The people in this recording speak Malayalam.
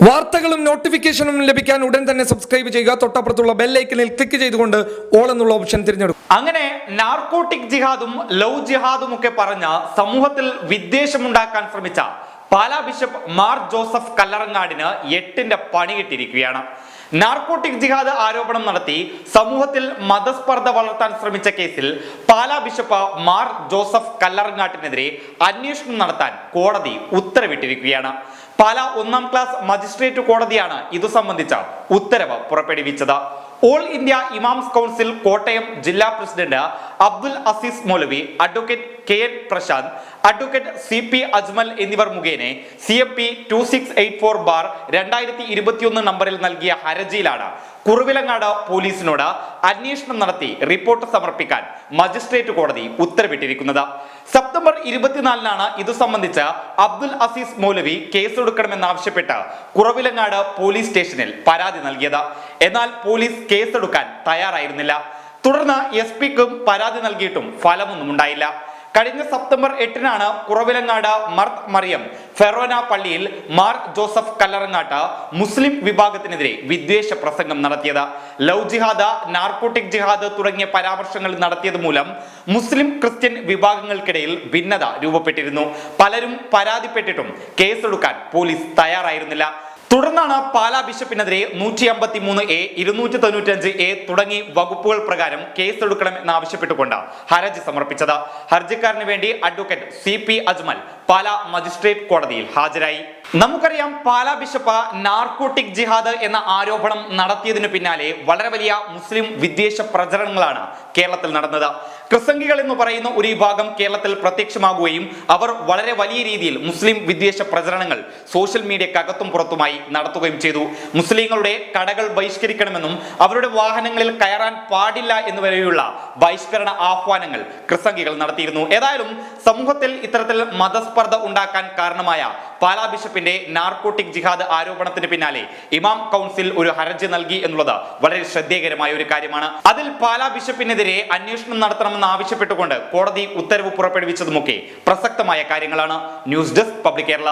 വാർത്തകളും നോട്ടിഫിക്കേഷനും ലഭിക്കാൻ ഉടൻ തന്നെ സബ്സ്ക്രൈബ് ചെയ്യുക. തൊട്ടപ്പുറത്തുള്ള ബെല്ലൈക്കനിൽ ക്ലിക്ക് ചെയ്തുകൊണ്ട് ഓൾ എന്നുള്ള ഓപ്ഷൻ തിരഞ്ഞെടുക്കും അങ്ങനെ നാർക്കോട്ടിക് ജിഹാദും ലവ് ജിഹാദും ഒക്കെ പറഞ്ഞ സമൂഹത്തിൽ വിദ്വേഷമുണ്ടാക്കാൻ ശ്രമിച്ച പാലാ ബിഷപ്പ് മാർ ജോസഫ് കല്ലറങ്ങാടിന് എട്ടിന്റെ പണി കിട്ടിയിരിക്കുകയാണ്. നാർക്കോട്ടിക് ജിഹാദ് ആരോപണം നടത്തി സമൂഹത്തിൽ മതസ്പർദ്ധ വളർത്താൻ ശ്രമിച്ച കേസിൽ പാലാ ബിഷപ്പ് മാർ ജോസഫ് കല്ലറങ്ങാട്ടിനെതിരെ അന്വേഷണം നടത്താൻ കോടതി ഉത്തരവിട്ടിരിക്കുകയാണ്. പാല ഒന്നാം ക്ലാസ് മജിസ്ട്രേറ്റ് കോടതിയാണ് ഇതു സംബന്ധിച്ച ഉത്തരവ് പുറപ്പെടുവിച്ചത്. All India imams council Kottayam ജില്ലാ president Abdul Aziz Maulavi advocate K N Prashanth advocate C P Ajmal എന്നിവർ മുഖേന C M P two six eight four bar രണ്ടായിരത്തി ഇരുപത്തിയൊന്ന് നമ്പറിൽ നൽകിയ ഹർജിയിലാണ് കുറുവിലങ്ങാട് പോലീസിനോട് അന്വേഷണം നടത്തി റിപ്പോർട്ട് സമർപ്പിക്കാൻ മജിസ്ട്രേറ്റ് കോടതി ഉത്തരവിട്ടിരിക്കുന്നത്. സെപ്റ്റംബർ ഇരുപത്തിനാലിനാണ് ഇതു സംബന്ധിച്ച് അബ്ദുൽ അസീസ് മൗലവി കേസെടുക്കണമെന്നാവശ്യപ്പെട്ട് കുറവിലങ്ങാട് പോലീസ് സ്റ്റേഷനിൽ പരാതി നൽകിയത്. എന്നാൽ പോലീസ് കേസെടുക്കാൻ തയ്യാറായിരുന്നില്ല. തുടർന്ന് എസ് പിക്കും പരാതി നൽകിയിട്ടും ഫലമൊന്നും ഉണ്ടായില്ല കഴിഞ്ഞ സെപ്റ്റംബർ എട്ടിനാണ് കുറവിലങ്ങാട് മർത്ത് മറിയം ഫെറോന പള്ളിയിൽ മാർ ജോസഫ് കല്ലറങ്ങാട്ട് മുസ്ലിം വിഭാഗത്തിനെതിരെ വിദ്വേഷ പ്രസംഗം നടത്തിയത്. ലവ് ജിഹാദ് നാർക്കോട്ടിക് ജിഹാദ് തുടങ്ങിയ പരാമർശങ്ങൾ നടത്തിയത് മൂലം മുസ്ലിം ക്രിസ്ത്യൻ വിഭാഗങ്ങൾക്കിടയിൽ ഭിന്നത രൂപപ്പെട്ടിരുന്നു. പലരും പരാതിപ്പെട്ടിട്ടും കേസെടുക്കാൻ പോലീസ് തയ്യാറായിരുന്നില്ല. തുടർന്നാണ് പാലാ ബിഷപ്പിനെതിരെ നൂറ്റി അമ്പത്തി മൂന്ന് എ ഇരുന്നൂറ്റി തൊണ്ണൂറ്റി അഞ്ച് എ തുടങ്ങി വകുപ്പുകൾ പ്രകാരം കേസെടുക്കണം എന്നാവശ്യപ്പെട്ടുകൊണ്ട് ഹർജി സമർപ്പിച്ചത്. ഹർജിക്കാരന് വേണ്ടി advocate C P Ajmal Pala magistrate കോടതിയിൽ ഹാജരായി. നമുക്കറിയാം പാലാ ബിഷപ്പ് നാർക്കോട്ടിക് ജിഹാദ് എന്ന ആരോപണം നടത്തിയതിനു പിന്നാലെ വളരെ വലിയ മുസ്ലിം വിദ്വേഷ പ്രചരണങ്ങളാണ് കേരളത്തിൽ നടന്നത്. ക്രിസംഗികൾ എന്ന് പറയുന്ന ഒരു വിഭാഗം കേരളത്തിൽ പ്രത്യക്ഷമാകുകയും അവർ വളരെ വലിയ രീതിയിൽ മുസ്ലിം വിദ്വേഷ പ്രചരണങ്ങൾ സോഷ്യൽ മീഡിയക്കകത്തും പുറത്തുമായി നടത്തുകയും ചെയ്തു. മുസ്ലിങ്ങളുടെ കടകൾ ബഹിഷ്കരിക്കണമെന്നും അവരുടെ വാഹനങ്ങളിൽ കയറാൻ പാടില്ല എന്നുവരെയുള്ള ബഹിഷ്കരണ ആഹ്വാനങ്ങൾ ക്രിസംഗികൾ നടത്തിയിരുന്നു. ഏതായാലും സമൂഹത്തിൽ ഇത്തരത്തിൽ മതസ്പർദ്ധ ഉണ്ടാക്കാൻ കാരണമായ പാലാ ബിഷപ്പിന്റെ നാർക്കോട്ടിക് ജിഹാദ് ആരോപണത്തിന് പിന്നാലെ ഇമാം കൗൺസിൽ ഒരു ഹർജി നൽകി എന്നുള്ളത് വളരെ ശ്രദ്ധേയകരമായ ഒരു കാര്യമാണ്. അതിൽ പാലാ ബിഷപ്പിനെതിരെ അന്വേഷണം നടത്തണമെന്ന് ആവശ്യപ്പെട്ടുകൊണ്ട് കോടതി ഉത്തരവ് പുറപ്പെടുവിച്ചതുമൊക്കെ പ്രസക്തമായ കാര്യങ്ങളാണ്. News desk public Kerala.